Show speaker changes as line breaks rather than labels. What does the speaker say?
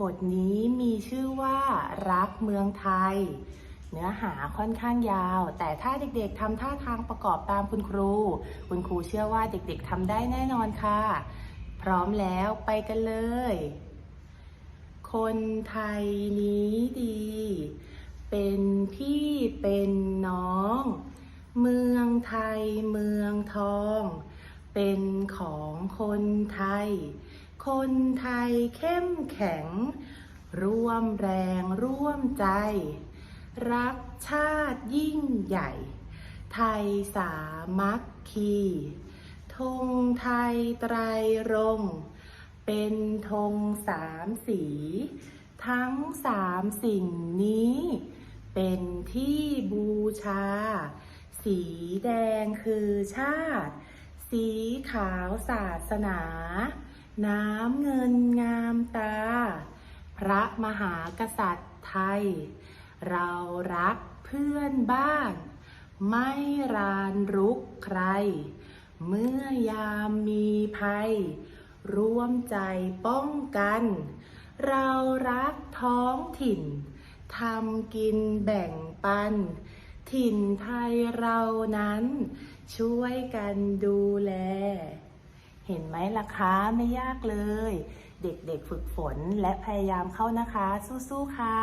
บทนี้มีชื่อว่ารักเมืองไทย เนื้อหาค่อนข้างยาว แต่ถ้าเด็กๆทำท่าทางประกอบตามคุณครู คุณครูเชื่อว่าเด็กๆทำได้แน่นอนค่ะ พร้อมแล้วไปกันเลย คนไทยนี้ดี เป็นพี่เป็นน้อง เมืองไทยเมืองทอง เป็นของคนไทย คนไทยเข้มแข็ง ร่วมแรงร่วมใจ รักชาติยิ่งใหญ่ ไทยสามัคคีธงไทยไตรรงเป็นธงสามสี ทั้งสามสิ่งนี้ เป็นที่บูชา สีแดงคือชาติ สีขาวศาสนา น้ำเงินงามตา พระมหากษัตริย์ไทย เรารักเพื่อนบ้าน ไม่รานรุกใคร เมื่อยามมีภัย ร่วมใจป้องกัน เรารักท้องถิ่นทำกินแบ่งปัน ถิ่นไทยเรานั้น ช่วยกันดูแล เห็นไหมล่ะคะไม่ยากเลย เด็กๆฝึกฝนและพยายามเข้านะคะ สู้ๆค่ะ